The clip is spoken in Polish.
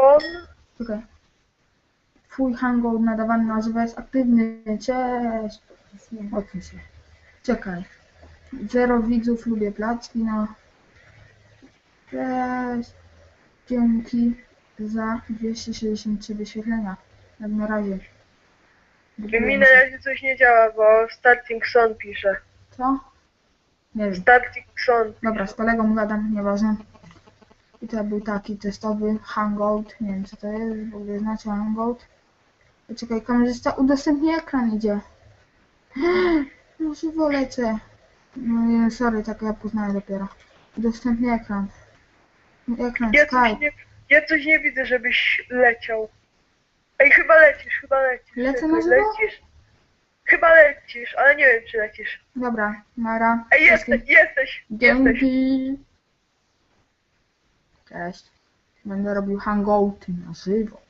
On. Czekaj. Twój hangout nadawany na żywo jest aktywny. Cześć. Odsuń się. Czekaj. Zero widzów, lubię placki, no. Cześć. Dzięki za 263 wyświetlenia. Jak na razie. Mi na razie coś nie działa, bo starting son pisze. Co? Nie wiem. Starting son. Dobra, z kolegą gadam, nieważne. I to był taki testowy hangout. Nie wiem co to jest, w ogóle znacie hangout. Poczekaj, kamerzysta udostępni ekran idzie. No żywo lecę. No nie, sorry, tak ja poznaję dopiero. Udostępni ekran. Ekran, Ja coś, Skype. nie, ja coś nie widzę, żebyś leciał. Ej, chyba lecisz, chyba lecisz. Lecę na żywo? Lecisz. Chyba lecisz, ale nie wiem, czy lecisz. Dobra, nara. Ej, jesteś, jesteś, jesteś. Dzięki. Cześć. Będę robił hangouty na żywo.